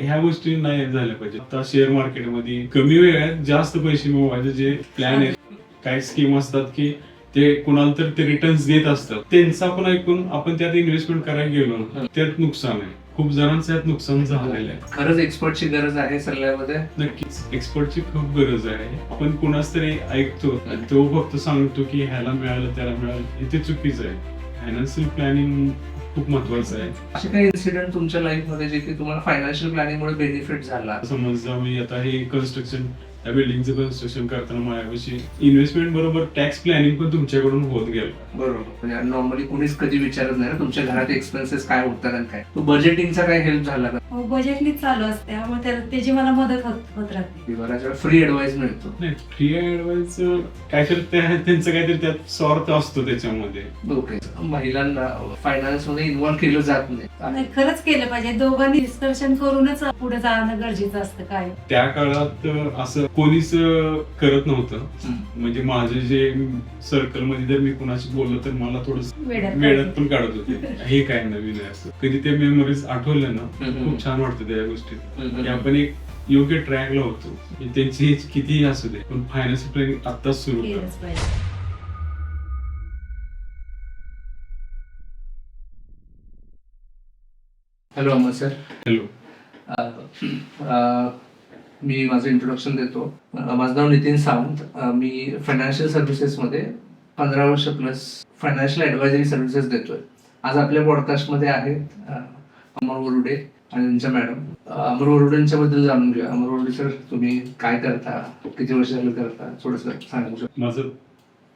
ह्या गोष्टी नाही झाल्या पाहिजे. आता शेअर मार्केटमध्ये कमी वेळात जास्त पैसे मिळवायचे जे प्लॅन आहेत. काही स्कीम असतात की ते कुणाला तर ते रिटर्न्स देत असतात. त्यांचं आपण ऐकून आपण त्यात इन्व्हेस्टमेंट करायला गेलो ना, त्यात नुकसान आहे. खूप जणांचं यात नुकसान झालेलं आहे. खरंच एक्सपर्टची गरज आहे सल्ल्यामध्ये नक्कीच. एक्सपर्टची खूप गरज आहे. आपण कुणाच तरी ऐकतो तो फक्त सांगतो की ह्याला मिळालं त्याला मिळालं. हे ते चुकीचं आहे. फायनान्शियल प्लॅनिंग खूप महत्वाचं आहे. असे काही इन्सिडेंट तुमच्या लाईफमध्ये जे की तुम्हाला फायनान्शियल प्लॅनिंग मुळे बेनिफिट झाला? समज मी आता हे कन्स्ट्रक्शन या बिल्डिंगचं कन्स्ट्रक्शन करताना माझ्यापाशी इन्व्हेस्टमेंट बरोबर टॅक्स प्लॅनिंग पण तुमच्याकडून होत गेलं. बरोबर. म्हणजे नॉर्मली कुणीच कधी विचारत नाही ना तुमच्या घरात एक्सपेन्सेस काय होतात आणि काय. तो बजेटिंगचा काय हेल्प झाला का? हो बजेटनीच चालू असते. त्यामुळे त्याला त्याची मला मदत होत होत राहते. की बऱ्याच वेळा फ्री ऍडवाइस मिळतो. नाही फ्री ऍडवाइस काहीतरी त्या- त्यांचं काहीतरी त्यात स्वार्थ असतो त्याच्यामध्ये. ओके. महिलांना फायनान्समध्ये इन्व्हॉल्व केलं जात नाही. नाही, खरंच केलं पाहिजे. दोघांनी डिस्कशन करूनच पुढे जाणं गरजेचं असतं काय. त्या काळात असं कोणीच करत नव्हतं. म्हणजे माझे जे सर्कलमध्ये जर मी कुणाशी बोललो तर मला थोडस वेळात पण काढत होते. हे काय नवीन आहे असं. कधी ते मेमरीज आठवल्या ना. खूप छान वाटतं त्या. की आपण एक योग्य ट्रॅकला होतो. त्यांची कितीही असू दे पण फायनान्शियल प्लॅनिंग आताच सुरू करा हॅलो अमर सर. हॅलो. मी माझं इंट्रोडक्शन देतो. माझं नाव नितीन सावंत. मी फायनान्शियल सर्व्हिसेसमध्ये पंधरा वर्ष प्लस फायनान्शियल ॲडवायझरी सर्व्हिसेस देतोय. आज आपल्या पॉडकास्टमध्ये आहेत अमर वरुडे आणि त्यांच्या मॅडम अमर वरुडेंच्या बद्दल जाणून घेऊया. अमर वरुडे सर तुम्ही काय करता? किती वर्ष झालं करता? थोडंसं सांगू शकता? माझं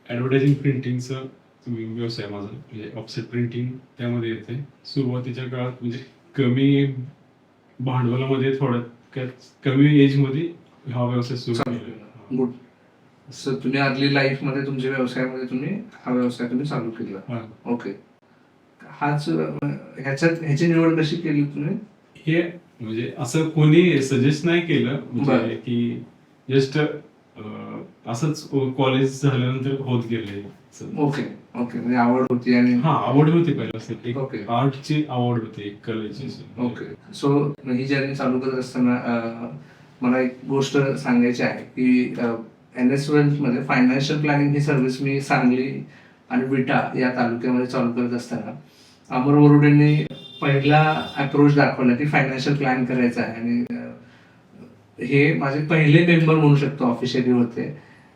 ऍडव्हर्टायझिंग प्रिंटिंगचं व्यवसाय माझा. म्हणजे ऑफसेट प्रिंटिंग त्यामध्ये येते. सुरुवातीच्या काळात म्हणजे कमी भांडवलामध्ये थोड्यात कमी एजमध्ये हा व्यवसाय सुरू केला. गुड सर तुम्ही अर्ली लाईफमध्ये तुमच्या व्यवसायामध्ये तुम्ही हा व्यवसाय तुम्ही चालू केला. ओके हाच ह्याच्यात ह्याची निवड कशी केली तुम्ही? हे म्हणजे असं कोणी सजेस्ट नाही केलं. म्हणजे. की जस्ट असंच कॉलेज झाल्यानंतर होत गेले ओके ओके म्हणजे आवड होती आणि हा आवड होती पहिला एक ओके. आर्टची आवड होती एक कलेची. ओके सो ही जर्नी चालू करत असताना मला एक गोष्ट सांगायची आहे की एन एसमध्ये फायनान्शियल प्लॅनिंग ही सर्व्हिस मी सांगली आणि विटा या तालुक्यामध्ये चालू करत असताना. अमर वरुडेंनी पहिला अप्रोच दाखवला की फायनान्शियल प्लॅन करायचा आहे. आणि हे माझे पहिले मेंबर म्हणू शकतो ऑफिशियली होते.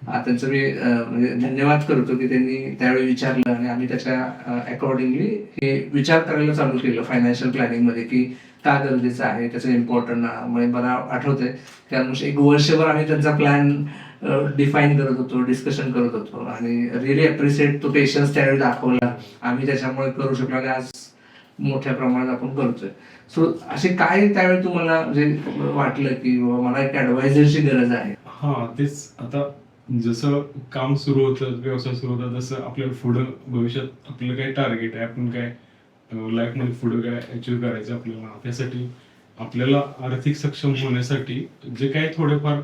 त्यांचं मी म्हणजे धन्यवाद करतो की त्यांनी त्यावेळी विचारलं आणि आम्ही त्याच्या अकॉर्डिंगली हे विचार करायला चालू केलं फायनान्शियल प्लॅनिंगमध्ये की का गरजेचं आहे त्याचं इम्पॉर्टंट म्हणजे मला आठवतंय. त्यानुसार एक वर्षभर आम्ही त्यांचा प्लॅन डिफाईन करत होतो डिस्कशन करत होतो. आणि रिअली अप्रिशिएट तो पेशन्स त्यावेळी दाखवला. आम्ही त्याच्यामुळे करू शकलो आणि आज मोठ्या प्रमाणात आपण करतोय. सो असे काय त्यावेळी तुम्हाला म्हणजे वाटलं की मला एक ऍडवायझरची गरज आहे? हा तेच. आता जसं काम सुरू होतं व्यवसाय सुरू होता तसं आपल्याला पुढं भविष्यात आपलं काय टार्गेट आहे? आपण काय लाईफमध्ये पुढं काय अचीव्ह करायचं आपल्याला? त्यासाठी आपल्याला आर्थिक सक्षम होण्यासाठी जे काही थोडेफार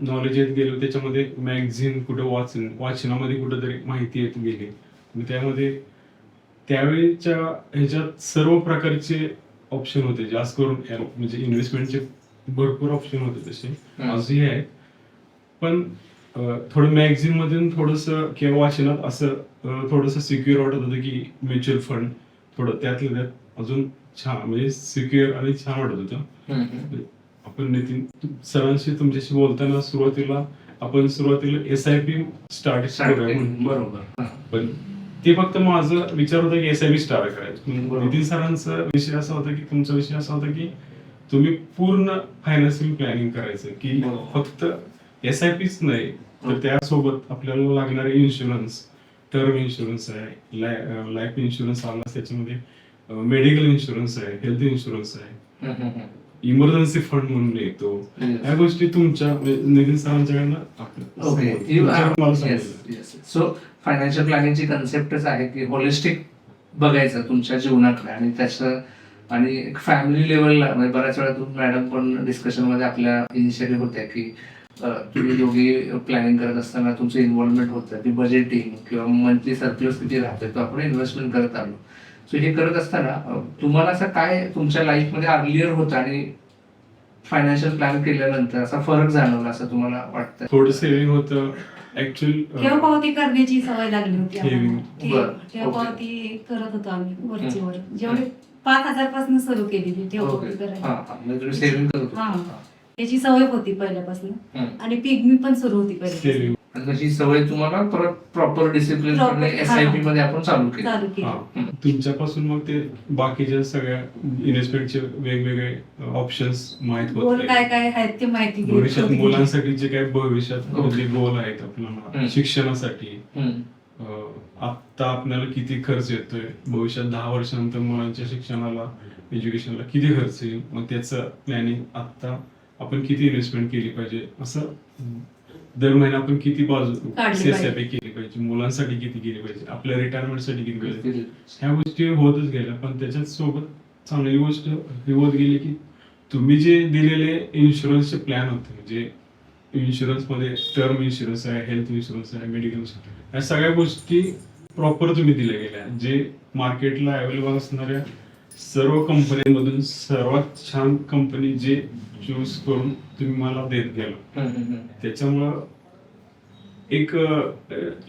नॉलेज येत गेलो त्याच्यामध्ये मॅगझिन कुठं वाचन वाचनामध्ये कुठंतरी माहिती येत गेली. त्यामध्ये त्यावेळीच्या ह्याच्यात सर्व प्रकारचे ऑप्शन होते. जास्त करून म्हणजे इन्व्हेस्टमेंटचे भरपूर ऑप्शन होते तसे. आजही आहेत. पण थोडं मॅगझिन मधून थोडस किंवा वाचनात असं थोडस सिक्युअर वाटत होतं की म्युच्युअल फंड थोडं त्यातल्या त्यात अजून छान म्हणजे सिक्युअर आणि छान वाटत होतं आपण नितीन सरांशी तुमच्याशी बोलताना सुरुवातीला आपण सुरुवातीला एस आय पी स्टार्ट. बरोबर पण ते फक्त माझं विचार होता की एस आय पी स्टार्ट करायचं. नितीन सरांचा विषय असा होता की तुमचा विषय असा होता की तुम्ही पूर्ण फायनान्शियल प्लॅनिंग करायचं की. फक्त एस आय पीच नाही तर त्यासोबत आपल्याला लागणारे इन्शुरन्स टर्म इन्शुरन्स आहे लाईफ इन्शुरन्स आला त्याच्यामध्ये मेडिकल इन्शुरन्स आहे हेल्थ इन्शुरन्स आहे. इमर्जन्सी फंड म्हणून येतो. या गोष्टी तुमच्या म्हणजे नितीन सरांच्याकडनं. सो फायनान्शियल प्लॅनिंगची कन्सेप्टच आहे की होलिस्टिक बघायचं तुमच्या जीवनाकडे आणि त्याचं आणि फॅमिली लेवलला म्हणजे बऱ्याच वेळा तुम्ही मॅडम पण डिस्कशनमध्ये आपल्या इनिशिएटिव्ह होत्या की तुम्ही दोघी प्लॅनिंग करत असताना तुमचं इन्व्हॉल्वमेंट होतं की बजेटिंग किंवा मंथली सरप्लस किती राहतोय तो आपण इन्व्हेस्टमेंट करत आलो सो हे करत असताना तुम्हाला असं काय तुमच्या लाईफमध्ये अर्लियर होतं आणि फायनान्शियल प्लॅन केल्यानंतर असा फरक जाणवला असं तुम्हाला वाटतं थोडं सेव्हिंग होतं ऍक्च्युअल पावती करण्याची सवय लागली होती आम्हाला. ठेवी. ठेव बरं. ठेव ओके. पावती करत होतो आम्ही वरचीवर जेवढे पाच हजारपासून सुरू केलेली करायची हा हा म्हणजे तुम्ही सेव्हिंग करत होता. हा. त्याची सवय होती पहिल्यापासून हम्म. आणि पिगमी पण सुरू होती आणि तशी सवय तुम्हाला परत proper discipline Proper, S I P हा. मध्ये आपण चालू केली चालू केली हा तुमच्यापासून मग ते बाकीच्या सगळ्या इन्व्हेस्टमेंटचे वेगवेगळे ऑप्शन्स माहीत गोल काय काय आहेत ते माहिती घेत भविष्यात होती. मुलांसाठी जे काही भविष्यात. जे गोल आहेत हम्म. आपल्याला शिक्षणासाठी हम्म. अं, आता आपल्याला किती खर्च येतोय भविष्यात दहा वर्षानंतर मुलांच्या शिक्षणाला एज्युकेशनला किती खर्च येईल मग त्याचं प्लॅनिंग आता आपण किती इन्व्हेस्टमेंट केली पाहिजे? असं दर महिना आपण किती बाजू काढली एसआयपी केली पाहिजे? मुलांसाठी किती केली पाहिजे? आपल्या रिटायरमेंटसाठी किती पाहिजे? ह्या गोष्टी होतच गेल्या पण त्याच्यात सोबत चांगली गोष्ट ही होत गेली की तुम्ही जे दिलेले इन्शुरन्सचे प्लॅन होते म्हणजे इन्शुरन्समध्ये टर्म इन्शुरन्स आहे हेल्थ इन्शुरन्स आहे मेडिकल इन्शुरन्स या सगळ्या गोष्टी प्रॉपर तुम्ही दिल्या गेल्या. जे मार्केटला अवेलेबल असणाऱ्या सर्व कंपन्यांमधून सर्वात छान कंपनी जे चूज करून तुम्ही मला देत गेला. त्याच्यामुळं एक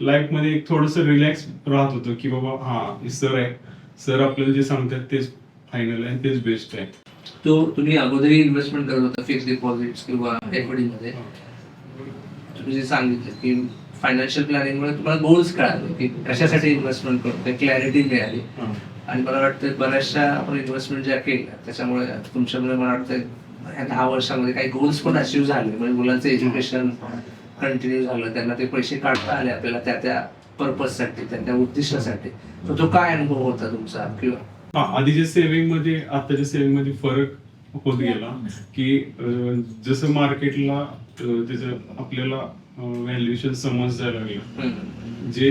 लाईफमध्ये एक थोडस रिलॅक्स राहत होतं की बाबा हा सर आहे. सर आपल्याला जे सांगतात तेच फायनल आहे तेच बेस्ट आहे. तो तुम्ही अगोदरही इन्व्हेस्टमेंट करत होता फिक्स डिपॉझिट किंवा equity मध्ये. तुम्ही जे सांगितलं की फायनान्शियल प्लॅनिंग मुळे तुम्हाला गोल्स कळाले की कशासाठी इन्व्हेस्टमेंट करतोय क्लॅरिटी मिळाली. आणि मला वाटतं बऱ्याचशा आपण इन्व्हेस्टमेंट ज्या केल्या त्याच्यामुळे तुमच्यामुळे मला वाटतं ह्या दहा वर्षामध्ये काही गोल्स पण अचीव्ह झाले. म्हणजे मुलांचं एज्युकेशन कंटिन्यू झालं त्यांना ते पैसे काढता आले आपल्याला त्या त्या पर्पजसाठी त्या त्या उद्दिष्टासाठी. तर तो काय अनुभव होता तुमचा? किंवा हा आधीच्या सेव्हिंगमध्ये आताच्या सेव्हिंगमध्ये फरक होत गेला की जसं मार्केटला त्याचं आपल्याला व्हॅल्युएशन समजायला लागलं. हम्म. जे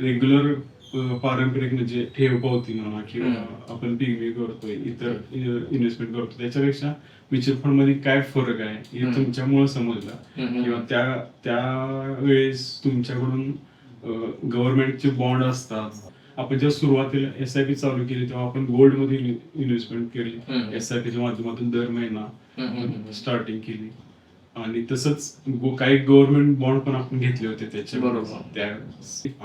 रेग्युलर पारंपरिक म्हणजे ठेव पावती म्हणा किंवा. आपण पिगमी करतोय इतर इन्व्हेस्टमेंट करतो त्याच्यापेक्षा म्युच्युअल फंडमध्ये काय फरक आहे हे. तुमच्यामुळे समजलं. किंवा त्या त्यावेळेस तुमच्याकडून गव्हर्नमेंटचे बॉन्ड असतात आपण जेव्हा सुरुवातीला एस आय पी चालू केली तेव्हा आपण गोल्डमध्ये इन्व्हेस्टमेंट केली. एस आय पीच्या माध्यमातून दर महिना. स्टार्टिंग केली आणि तसंच काही गव्हर्नमेंट बॉन्ड पण आपण घेतले होते त्याच्या बरोबर. त्या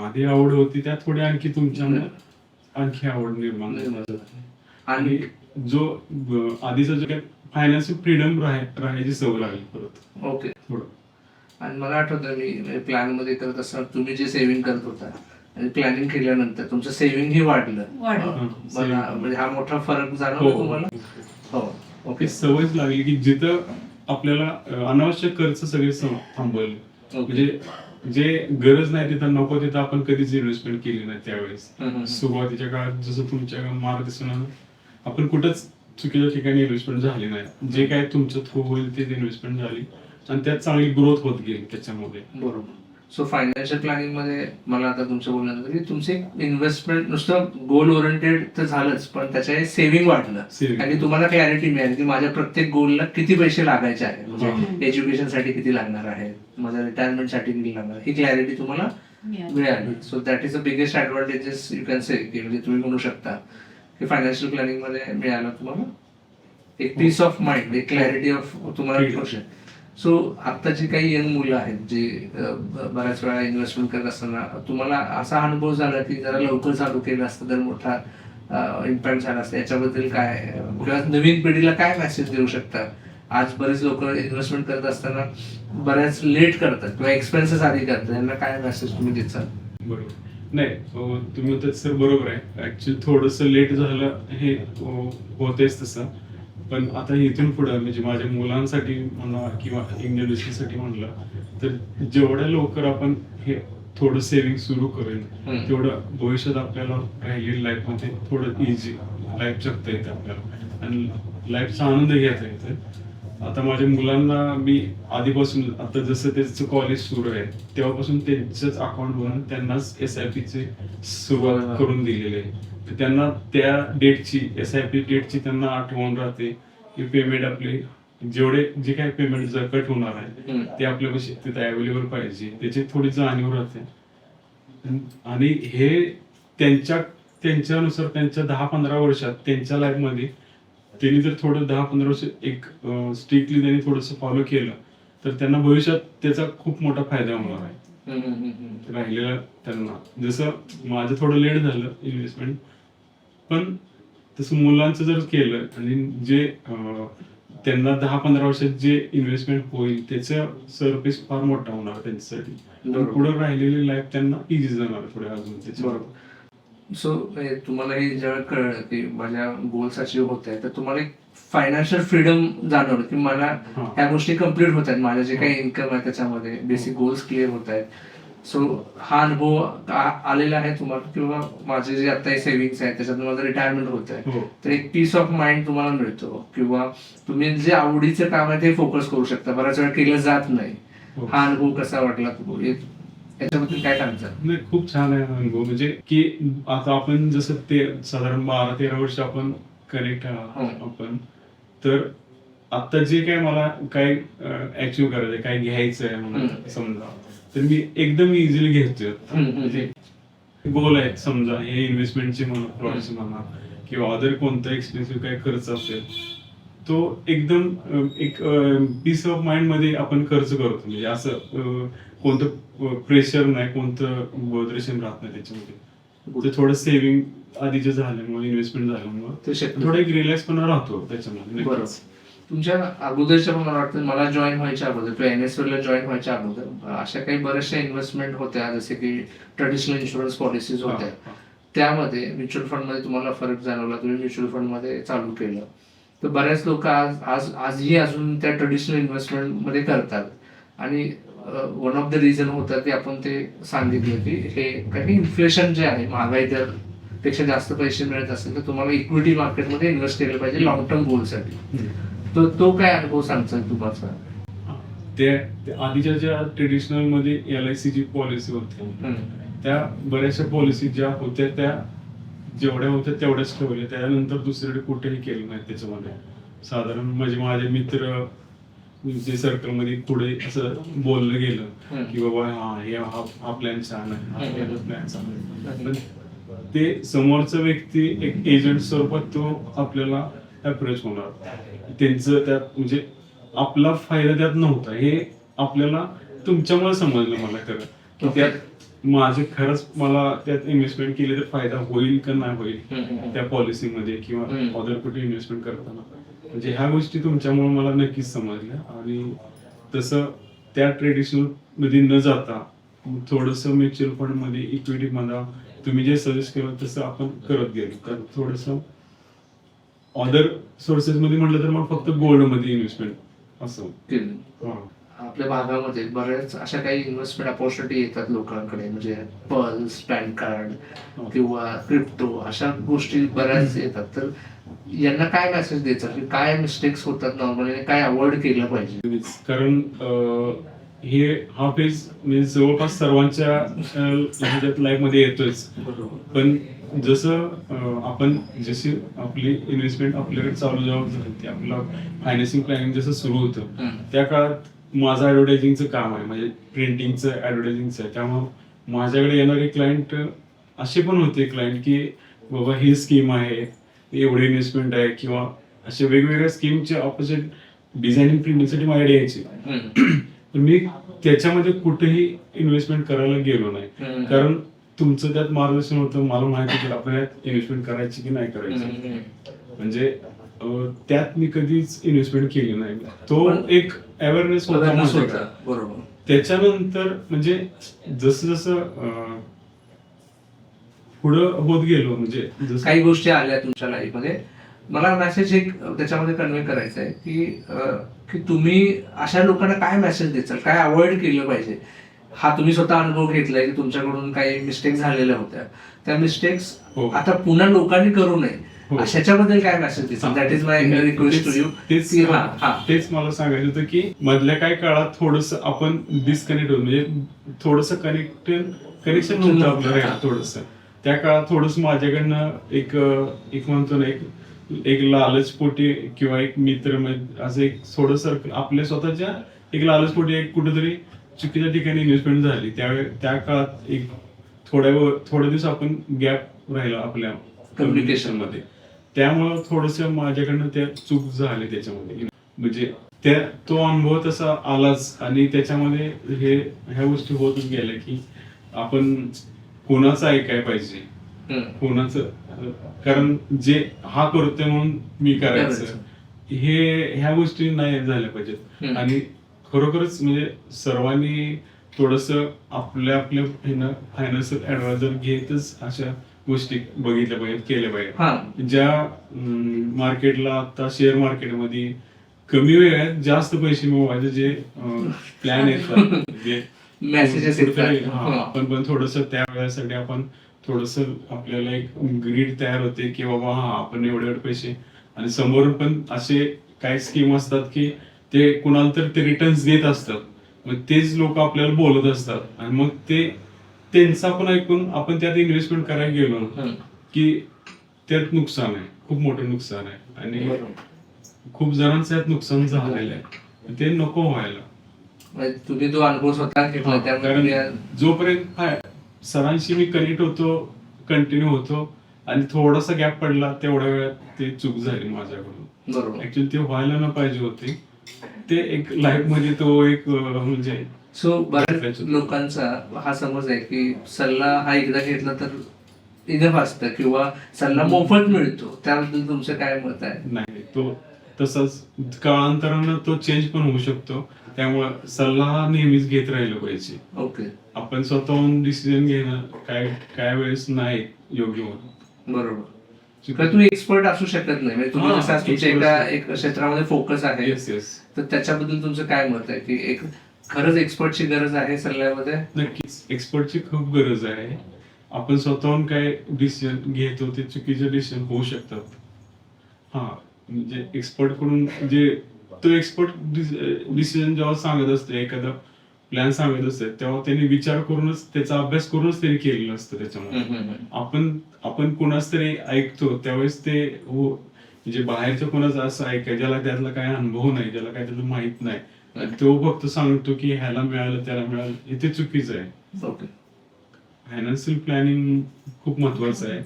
आधी आवड होती त्या थोडी आणखी तुमच्यामुळे आणखी आवड निर्माण झाली. आणि आणि जो आधीचा जो काय फायनान्शियल फ्रीडम राहायची सवय लागली परत. ओके. थोडं. आणि मला आठवतं मी प्लॅनमध्ये करत असताना तुम्ही जे सेव्हिंग करत होता आणि प्लॅनिंग केल्यानंतर तुमचं सेव्हिंग ही वाढलं. म्हणजे हा मोठा फरक जाणवला तुम्हाला? हो. Okay okay. सवयच लागली की जिथं आपल्याला अनावश्यक खर्च सगळे थांबवले. म्हणजे जे गरज नाही तिथं नको तिथं आपण कधीच इन्व्हेस्टमेंट केली नाही त्यावेळेस. सुरुवातीच्या काळात जसं तुमच्या मार्गदर्शन आपण कुठंच चुकीच्या ठिकाणी इन्व्हेस्टमेंट झाली नाही. जे काय तुमच्या थ्रू होईल ते इन्व्हेस्टमेंट झाली. आणि त्यात चांगली ग्रोथ होत गेली त्याच्यामध्ये बरोबर. सो फायनान्शियल प्लॅनिंगमध्ये मला आता तुमच्या बोलण्यानंतर की तुमचे इन्व्हेस्टमेंट नुसतं गोल ओरिएंटेड तर झालंच पण त्याच्या सेव्हिंग वाढलं. आणि तुम्हाला क्लॅरिटी मिळाली की माझ्या प्रत्येक गोलला किती पैसे लागायचे आहे हा. म्हणजे एज्युकेशनसाठी किती लागणार आहे माझ्या रिटायरमेंटसाठी किती लागणार आहे ही क्लॅरिटी तुम्हाला मिळाली. So that is the biggest advantages you can say की म्हणजे तुम्ही म्हणू शकता की फायनान्शियल प्लॅनिंगमध्ये मिळालं तुम्हाला एक पीस ऑफ माइंड एक क्लॅरिटी ऑफ तुम्हाला सो आता जे काही यंग मुलं आहेत जे बऱ्याच वेळा इन्व्हेस्टमेंट करत असताना तुम्हाला असा अनुभव झाला की जरा लवकर चालू केलं असतं तर मोठा इम्पॅक्ट झाला असता याच्याबद्दल काय किंवा नवीन पिढीला काय मेसेज देऊ शकता? आज बरेच लोक इन्व्हेस्टमेंट करत असताना बऱ्याच लेट करतात किंवा एक्सपेन्सेस आधी करतात. यांना काय मेसेज तुम्ही देचाल बरोबर. नाही तुम्ही सर बरोबर आहे. ऍक्च्युली थोडस लेट झालं हे होतेच तसं. पण आता इथून पुढे म्हणजे माझ्या मुलांसाठी म्हणा किंवा इंग्लिशसाठी म्हणलं तर जेवढ्या लवकर आपण हे थोडं सेव्हिंग सुरू करेल. तेवढं भविष्यात आपल्याला राहिलेली लाईफमध्ये थोडं इझी लाईफ जगता येते आपल्याला. आणि लाईफचा आनंद घेता येतो आता माझ्या मुलांना मी आधीपासून आता जसं त्याचं कॉलेज सुरू आहे तेव्हापासून त्यांचंच अकाउंट बनवून त्यांनाच एस आय पीचे सुरुवात करून दिलेली आहे. त्यांना त्या डेटची एस आय पी डेटची त्यांना आठवण राहते की पेमेंट आपले जेवढे जे काही पेमेंट जर कट होणार आहे. ते आपल्यापाशी तिथे अवेलेबल पाहिजे त्याची थोडी जाणीव राहते आणि हे त्यांच्या त्यांच्यानुसार त्यांच्या दहा पंधरा वर्षात त्यांच्या लाईफमध्ये त्यांनी जर थोडं दहा पंधरा वर्ष एक स्ट्रिक्टली त्यांनी थोडस फॉलो केलं तर त्यांना भविष्यात त्याचा खूप मोठा फायदा होणार आहे. राहिलेलं त्यांना जसं माझं थोडं लेट झालं इन्व्हेस्टमेंट पण तसं मुलांचं जर केलं आणि जे त्यांना दहा पंधरा वर्षात जे इन्व्हेस्टमेंट होईल त्याचा सरफेस फार मोठा होणार त्यांच्यासाठी. पुढे राहिलेली लाईफ त्यांना इझी जाणार पुढे अजून त्याच्या बरोबर. सो तुम्हाला हे जेव्हा कळलं की माझ्या गोल्स अचीव्ह होत आहे तर तुम्हाला एक फायनान्शियल फ्रीडम जाणवलं की मला. ह्या गोष्टी कंप्लीट होत आहेत. माझ्या जे काही इन्कम आहे त्याच्यामध्ये बेसिक गोल्स क्लिअर होत आहेत. सो हा अनुभव आलेला आहे तुम्हाला किंवा माझे जे आता सेव्हिंग्स आहेत त्याच्यातून माझं रिटायरमेंट होत आहे तर एक पीस ऑफ माइंड तुम्हाला मिळतो किंवा तुम्ही जे आवडीचं काम आहे ते फोकस करू शकता. बऱ्याच वेळा केलं जात नाही. हो. हा अनुभव कसा वाटला याच्याबद्दल काय नाही खूप छान आहे हा अनुभव. म्हणजे की आता आपण जसं ते साधारण बारा तेरा वर्ष आपण कनेक्ट आहात हो. आपण तर आता जे काय मला काय अचीव्ह करायचंय काय घ्यायचं आहे म्हणून. समजा तर मी एकदम इझिली घेतोय. म्हणजे गोल आहेत समजा हे इन्व्हेस्टमेंटचे म्हणा प्लॉटचे म्हणा किंवा अदर कोणता एक्सपेन्सिव्ह काय खर्च असेल तो एकदम एक पीस ऑफ माइंडमध्ये आपण खर्च करतो म्हणजे असं कोणतं प्रेशर नाही कोणतं बोधरेशन राहत नाही त्याच्यामध्ये ते थोडं सेव्हिंग आधीचे झाल्यामुळे इन्व्हेस्टमेंट झाल्यामुळे थोडा एक रिलॅक्स पण राहतो त्याच्यामध्ये. तुमच्या अगोदरच्या मला वाटतं मला जॉईन व्हायच्या अगोदर किंवा एन एस ला जॉईन व्हायच्या अगोदर अशा काही बऱ्याचशा इन्व्हेस्टमेंट होत्या जसे की ट्रेडिशनल इन्शुरन्स पॉलिसीज होत्या. त्यामध्ये म्युच्युअल फंडमध्ये तुम्हाला फरक जाणवला तुम्ही म्युच्युअल फंडमध्ये चालू केलं तर बऱ्याच लोक आज आज आजही अजून त्या ट्रेडिशनल इन्व्हेस्टमेंटमध्ये करतात आणि वन ऑफ द रिझन होतं ते आपण ते सांगितलं की हे काही इन्फ्लेशन जे आहे महागाई दरपेक्षा जास्त पैसे मिळत असेल तर तुम्हाला इक्विटी मार्केटमध्ये इन्व्हेस्ट केलं पाहिजे लॉंग टर्म गोलसाठी. तो तो काय अनुभव सांगतो तुम्हाला? ते ते आधीच्या ज्या ट्रेडिशनलमध्ये एल आय ची पॉलिसी होती त्या बऱ्याचशा पॉलिसी ज्या होत्या त्या जेवढ्या होत्या तेवढ्याच ठेवल्या. त्यानंतर दुसरीकडे कुठेही केलं नाही त्याच्यामध्ये. साधारण म्हणजे माझे मित्र जे सर्कलमध्ये पुढे असं बोललं गेलं. की बाबा हा हे हा हा प्लॅन छान आहे हा. प्लॅन छान आहे. ते समोरचा व्यक्ती एक एजंट स्वरूपात तो आपल्याला अप्रोच होणार. त्यांचं त्यात म्हणजे आपला फायदा त्यात नव्हता. हे आपल्याला तुमच्यामुळे समजलं मला खरं. की. त्यात माझे खरंच मला त्यात इन्व्हेस्टमेंट केली तर फायदा होईल का नाही होईल. त्या पॉलिसीमध्ये किंवा. अदर कुठे इन्व्हेस्टमेंट करताना. म्हणजे ह्या गोष्टी तुमच्यामुळे मला नक्कीच समजल्या. आणि तसं त्या ट्रेडिशनलमध्ये न जाता थोडस म्युच्युअल फंडमध्ये इक्विटी मध्ये तुम्ही जे सजेस्ट केलं तसं आपण करत गेलो. तर थोडस अदर सोर्सेस मध्ये म्हटलं तर मग फक्त गोल्डमध्ये इन्व्हेस्टमेंट असं. केलं. आपल्या भागामध्ये बऱ्याच अशा काही इन्व्हेस्टमेंट अपॉर्च्युनिटी येतात लोकांकडे. म्हणजे पल्स पॅन कार्ड. किंवा क्रिप्टो अशा गोष्टी बऱ्याच येतात. तर यांना काय मेसेज द्यायचा? की काय मिस्टेक्स होतात नॉर्मली काय अवॉइड केलं पाहिजे? कारण हे हा फेज म्हणजे जवळपास सर्वांच्या लाईफमध्ये येतोच. पण जसं आपण जशी आपली इन्व्हेस्टमेंट आपल्याकडे चालू जेव्हा झाली ते आपलं फायनान्सिंग प्लॅनिंग जसं सुरू होतं. त्या काळात माझं ऍडव्हर्टायझिंगचं काम आहे म्हणजे प्रिंटिंगचं ऍडव्हर्टायझिंगचं आहे त्यामुळे माझ्याकडे येणारे क्लायंट असे पण होते क्लायंट की बाबा ही स्कीम आहे एवढी इन्व्हेस्टमेंट आहे किंवा असे वेगवेगळ्या स्कीमचे ऑपोजिट डिझायनिंग प्रिंटिंगसाठी माझ्याकडे यायचे. पण मी त्याच्यामध्ये कुठेही इन्व्हेस्टमेंट करायला गेलो नाही. कारण तुमचं त्यात मार्गदर्शन होतं मला माहिती की आपल्याला इन्व्हेस्टमेंट करायची की नाही करायची. म्हणजे त्यात मी कधीच इन्व्हेस्टमेंट केली नाही. तो एक अवेअरनेस होता. बरोबर. त्याच्यानंतर म्हणजे जसं जसं पुढं होत गेलो म्हणजे काही गोष्टी आल्या तुमच्या लाईफमध्ये मला मेसेज एक त्याच्यामध्ये कन्वे करायचा आहे की की तुम्ही अशा लोकांना काय मेसेज द्याल काय अवॉइड केलं पाहिजे? हा तुम्ही स्वतः अनुभव घेतलाय की तुमच्याकडून काही मिस्टेक झालेल्या होत्या. त्या मिस्टेक्स हो. आता पुन्हा लोकांनी करू नये. हो. अशाच्याबद्दल काय message that is my request to you तेच तेच मला सांगायचं होतं की मधल्या काही काळात थोडस आपण डिस्कनेक्ट होतो. म्हणजे थोडस कनेक्ट कनेक्शन नव्हतं आपल्याला थोडस. त्या काळात थोडस माझ्याकडनं एक एक म्हणतो ना एक एक लालचपोटी किंवा एक मित्र म्हणजे असं एक थोडं सर्कल आपल्या स्वतःच्या एक लालचपोटी एक कुठेतरी चुकीच्या ठिकाणी इन्व्हेस्टमेंट झाली त्यावेळी त्या काळात एक थोड्या थोड्या दिवस आपण गॅप राहिला आपल्या Communication. मध्ये त्यामुळं थोडस माझ्याकडनं त्या चूक झाली त्याच्यामध्ये म्हणजे त्या तो अनुभव तसा आलाच आणि त्याच्यामध्ये हे ह्या गोष्टी होतच गेल्या की आपण कोणाचं ऐकाय पाहिजे. कोणाचं कारण जे हा करतोय म्हणून मी करायचं. हे ह्या गोष्टी नाही झाल्या पाहिजेत. आणि खरोखरच म्हणजे सर्वांनी थोडस आपल्या आपल्या फायनान्शियल ऍडवायझर घेतच अशा गोष्टी बघितल्या पाहिजेत केल्या पाहिजेत. ज्या मार्केटला आता शेअर मार्केटमध्ये कमी वेळात जास्त पैसे मिळवायचे जे प्लॅन आहेत. जे मेसेजेस आपण पण थोडस त्या वेळेसाठी आपण थोडस आपल्याला एक ग्रीड तयार होते की बाबा हा आपण एवढे एवढे पैसे आणि समोरून पण असे काही स्कीम असतात की ते कुणाला तर ते रिटर्न्स देत असतात. मग तेच लोक आपल्याला बोलत असतात. आणि मग ते त्यांचं आपण ऐकून आपण त्यात इन्व्हेस्टमेंट करायला गेलो. की त्यात नुकसान आहे. खूप मोठं नुकसान आहे. आणि. खूप जणांचं यात नुकसान झालेलं आहे. ते नको व्हायला. म्हणजे तुम्ही तो अनुभव स्वतः घेतला त्यामुळे जोपर्यंत सरांशी मी कनेक्ट होतो कंटिन्यू होतो आणि थोडासा गॅप पडला तेवढ्या वेळात ते चूक झाली माझ्याकडून. बरोबर. ऍक्च्युली ते व्हायला न पाहिजे होते. ते एक लाईफमध्ये तो एक म्हणजे सो बऱ्याच लोकांचा हा समज आहे की सल्ला हा एकदा घेतला तर इनफ असतं किंवा सल्ला मोफत मिळतो. त्याबद्दल तुमचं काय मत आहे? नाही तो तसाच काळांतरानं तो चेंज पण होऊ शकतो. त्यामुळे सल्ला नेहमीच घेत राहिलं पाहिजे. ओके. आपण स्वतःहून डिसिजन घेणं काय काय वेळेस नाही योग्य होत बरोबर. तुम्ही एक्सपर्ट असू शकत नाही. म्हणजे तुम्ही जसं तुमच्या एका. एक क्षेत्रामध्ये फोकस आहे तर त्याच्याबद्दल तुमचं काय मत आहे? की एक खरंच एक्सपर्टची गरज आहे सल्ल्यामध्ये? नक्कीच. एक्सपर्टची खूप गरज आहे. आपण स्वतःहून काय डिसिजन घेतो ते चुकीचे डिसिजन होऊ शकतात. हा म्हणजे एक्सपर्टकडून जे तो एक्सपर्ट डिसिजन जेव्हा सांगत असते एखादा प्लॅन सांगत असते तेव्हा त्यांनी विचार करूनच त्याचा अभ्यास करूनच त्यांनी केलेलं असतं हम्म. आपण आपण कोणाच तरी ऐकतो त्यावेळेस ते हो म्हणजे बाहेरच्या कोणाचं असं ऐकाय ज्याला त्यातला काय अनुभव नाही ज्याला काय त्यातलं माहीत नाही तो फक्त सांगतो की ह्याला मिळालं त्याला मिळालं हे ते चुकीचं आहे. ओके. फायनान्शियल प्लॅनिंग खूप महत्वाचं आहे.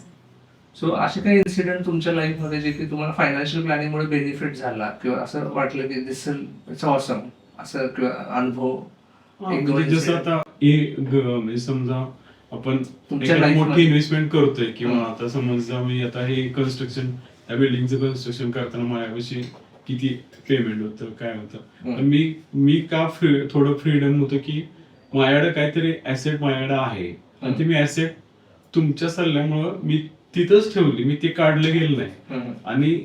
सो असे काही इन्सिडेंट तुमच्या लाईफमध्ये जे की तुम्हाला फायनान्शियल प्लॅनिंग मुळे बेनिफिट झाला किंवा असं वाटलं की दिस इट्स ऑसम असं किंवा अनुभव? म्हणजे जसं. आता ए ग- म्हणजे समजा आपण तुमच्या एखादी life मोठी मध्ये- इन्व्हेस्टमेंट करतोय किंवा. आता समजा मी आता हे कन्स्ट्रक्शन या बिल्डिंगचं कन्स्ट्रक्शन करताना माझ्यापाशी किती पेमेंट होतं काय होतं. तर मी मी का फ्री थोडं फ्रीडम होतं की माझ्याकडे काहीतरी ऍसेट माझ्याकडे आहे आणि ते मी ऍसेट तुमच्या सल्ल्यामुळं मी तिथंच ठेवली मी ते काढलं गेलं नाही हम्म. आणि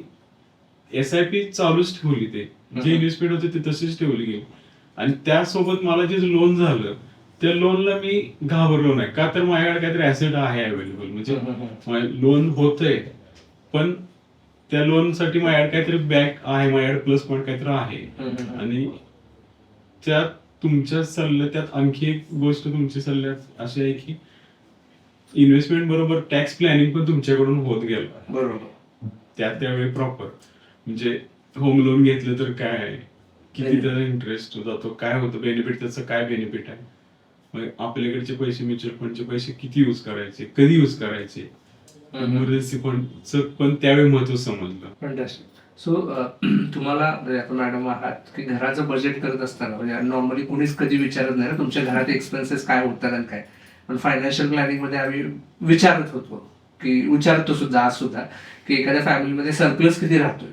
एस आय पी चालूच ठेवली ते जे हम्म. इन्व्हेस्टमेंट होते ते तशीच ठेवली गेली आणि त्यासोबत मला जे लोन झालं त्या लोनला मी घाबरलो नाही. का तर माझ्याकडे काहीतरी ऍसेट आहे अवेलेबल म्हणजे. लोन होतंय पण त्या लोनसाठी माझ्याकडे काहीतरी बॅक आहे माझ्याकडे प्लस पॉईंट काहीतरी आहे. आणि त्यात तुमच्या सल्ल्या त्यात आणखी एक गोष्ट तुमच्या सल्ल्यात अशी आहे की इन्व्हेस्टमेंट बरोबर टॅक्स प्लॅनिंग पण तुमच्याकडून होत गेलं. बरोबर. त्या त्यावेळी प्रॉपर म्हणजे होम लोन घेतलं तर काय? आहे किती. त्याचा इंटरेस्ट जातो काय होतं बेनिफिट त्याचं काय बेनिफिट आहे? मग आपल्याकडचे पैसे म्युच्युअल फंडचे पैसे किती युज करायचे कधी युज करायचे. इमर्जन्सी फंडचं पण त्यावेळी महत्त्व समजलं. सो तुम्हाला म्हणजे मॅडम आहात की घराचं बजेट करत असताना म्हणजे नॉर्मली कुणीच कधी विचारत नाही ना तुमच्या घरात एक्सपेन्सेस काय होतात आणि काय. पण फायनान्शियल प्लॅनिंगमध्ये आम्ही विचारत होतो की विचारतो सुद्धा आज सुद्धा की एखाद्या फॅमिलीमध्ये सरप्लस किती राहतोय?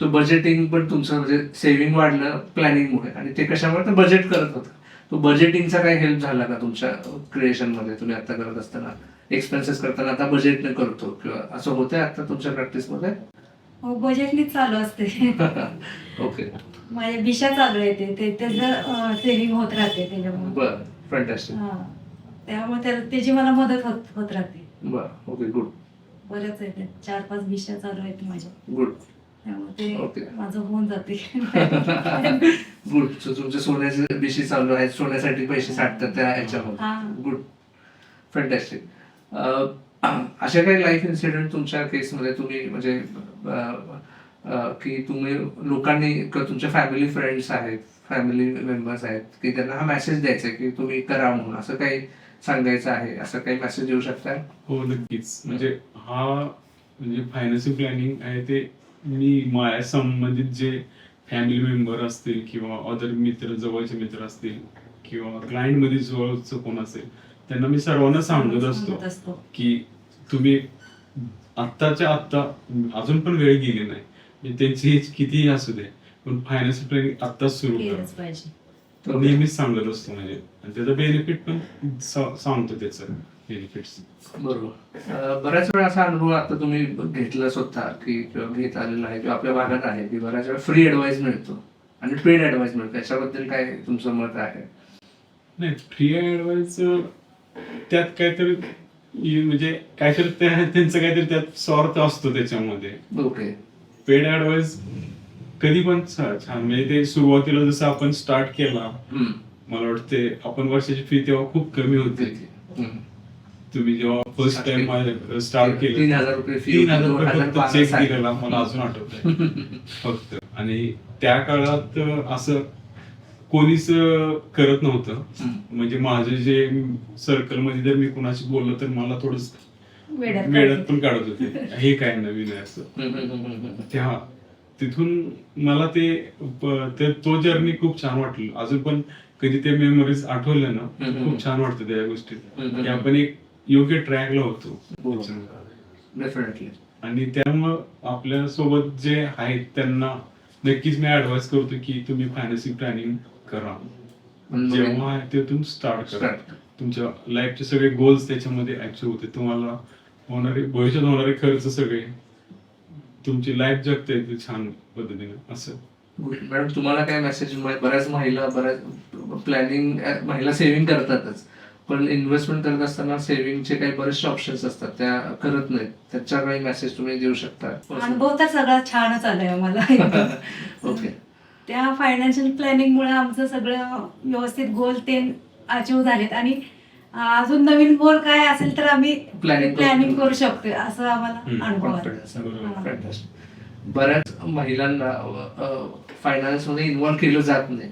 तो बजेटिंग पण तुमचं म्हणजे सेव्हिंग वाढलं प्लॅनिंगमुळे आणि ते कशामुळे? तर बजेट करत होतं. तो बजेटिंगचा काही हेल्प झाला का तुमच्या क्रिएशनमध्ये? तुम्ही आता करत असताना एक्सपेन्सेस करताना आता बजेट न करतो किंवा असं होतंय आता तुमच्या प्रॅक्टिसमध्ये? हो चालू असते. ओके माझ्या बिशा चालू आहे ते- त्याचं सेव्हिंग होत राहते त्याच्यामुळे. बर फॅन्टॅस्टिक हा. त्यामुळे त्याला त्याची मला मदत होत होत राहते. बर ओके गुड बऱ्याच आहेत चार पाच बिशा चालू आहेत माझ्या. गुड त्यामुळे Okay. ते माझं होऊन जाते. गुड सो तुमचे सोन्याचे बिशी चालू आहेत. सोन्यासाठी पैसे साठतात त्या हा. ह्याच्यामध्ये गुड फॅन्टॅस्टिक अशा काही लाईफ इन्सिडेंट तुमच्या केसमध्ये तुम्ही म्हणजे अं, अं, की तुम्ही लोकांनी किंवा तुमच्या फॅमिली फ्रेंड्स आहेत फॅमिली मेंबर्स आहेत की त्यांना हा मेसेज द्यायचा आहे की तुम्ही करा म्हणून. असं काही सांगायचं आहे? असं काही मेसेज देऊ शकता? हो नक्कीच. म्हणजे हा म्हणजे फायनान्शियल प्लॅनिंग आहे ते मी माझ्या संबंधित जे फॅमिली मेंबर असतील किंवा अदर मित्र जवळचे मित्र असतील किंवा क्लायंटमध्ये जवळचं कोण असेल त्यांना मी सर्वांना सांगत असतो की तुम्ही आत्ताच्या आत्ता अजून पण वेळ गेली नाही. त्यांची एज कितीही असू दे पण फायनान्शियल प्लॅनिंग आत्ताच सुरू करा. नेहमीच सांगत असतो म्हणजे. आणि त्याचा बेनिफिट पण सांगतो त्याचं. बेनिफिट्स बरोबर. बऱ्याच वेळा असा अनुभव आता तुम्ही घेतला स्वतः की किंवा घेत आलेला आहे किंवा आपल्या भागात आहे की बऱ्याच वेळा फ्री ऍडवाइस मिळतो आणि पेड ऍडवाइस मिळतो. याच्याबद्दल काय तुमचं मत आहे? नाही फ्री ऍडवाइस त्यात काहीतरी म्हणजे काहीतरी त्या- त्यांचं काहीतरी त्यात स्वार्थ असतो त्याच्यामध्ये. ओके पेड ऍडवाइस कधी पण छान. म्हणजे ते सुरुवातीला जसं आपण स्टार्ट केला. मला वाटते आपण वर्षाची फी तेव्हा खूप कमी होती. तुम्ही जेव्हा फर्स्ट टाइम स्टार्ट केलं तीन हजार रुपये फी तीन हजार रुपये फक्त चेक. दिलेला मला अजून आठवत फक्त आणि त्या काळात असं कोणीच करत नव्हतं. म्हणजे माझे जे सर्कलमध्ये जर मी कुणाशी बोललो तर मला थोडस वेळात काढते. पण काढत होते हे काय नवीन आहे असं. तेव्हा तिथून मला ते ते- जर्नी खूप छान वाटलं अजून पण कधी ते मेमरीज आठवल्या ना. खूप छान वाटतं त्या गोष्टीत आपण एक योग्य ट्रॅकला होतो. डेफिनेटली आणि त्यामुळं आपल्यासोबत जे आहेत त्यांना नक्कीच मी ऍडवाइस करतो की तुम्ही फायनान्शियल प्लॅनिंग करा. जेव्हा आहे तिथून स्टार्ट करा. तुमच्या लाईफचे सगळे गोल्स त्याच्यामध्ये ऍक्च्युअल होते. तुम्हाला होणारे भविष्यात होणारे खर्च सगळे तुमची लाईफ जगता येते छान पद्धतीने. असं. मॅडम तुम्हाला काय मेसेज बऱ्याच महिला बऱ्याच प्लॅनिंग महिला सेव्हिंग करतातच. पण इन्व्हेस्टमेंट करत असताना सेव्हिंगचे काही बरेचसे ऑप्शन्स असतात. त्या करत नाहीत. त्याच्या काही मेसेज तुम्ही देऊ शकता. अनुभव तर सगळा छानच आलाय मला ओके त्या फायनान्शियल प्लॅनिंग मुळे आमचं सगळं व्यवस्थित गोल ते अचीव झालेत. आणि अजून नवीन गोल काय असेल तर आम्ही प्लॅनिंग करू. शकतो असं आम्हाला अनुभव. बऱ्याच महिलांना फायनान्समध्ये इन्व्हॉल्व केलं जात नाही.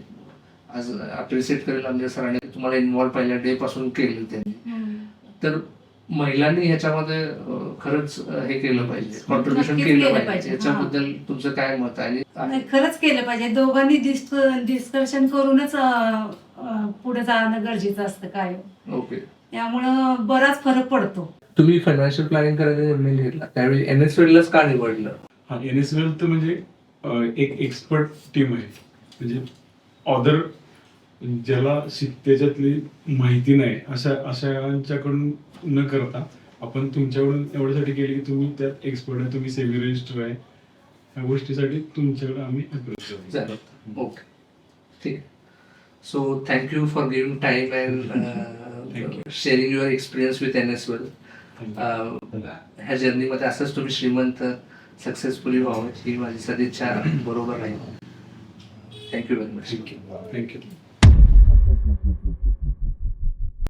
आज अप्रिशिएट करेल आमच्या सरांनी तुम्हाला इन्व्हॉल्व पहिल्या डे पासून केलं त्यांनी. तर महिलांनी ह्याच्यामध्ये खरंच हे केलं पाहिजे कॉन्ट्रीब्युशन केलं पाहिजे. याच्याबद्दल तुमचं काय मत आहे? खरंच केलं पाहिजे. दोघांनी डिस्कशन करूनच पुढे जाणं गरजेचं असतं काय ओके. त्यामुळं बराच फरक पडतो. तुम्ही फायनान्शियल प्लॅनिंग करायचा निर्णय घेतला. त्यावेळी एन एस लाच का निवडलं? हा एन एस तर म्हणजे एक एक्सपर्ट टीम आहे. म्हणजे ऑदर ज्याला त्याच्यातली माहिती नाही अशा अशांच्याकडून न करता आपण तुमच्याकडून एवढ्यासाठी केली की तुम्ही त्यात एक्सपर्ट आहे तुम्ही सेव्ही रजिस्टर आहे. ह्या गोष्टीसाठी तुमच्याकडे आम्ही अप्रोच ओके. ठीक. So thank you for giving time Thank and sharing your experience with N S well ह्या जर्नीमध्ये असंच तुम्ही श्रीमंत सक्सेसफुली व्हावं ही माझी सदिच्छा बरोबर राहील. Thank you very much thank you Thank you.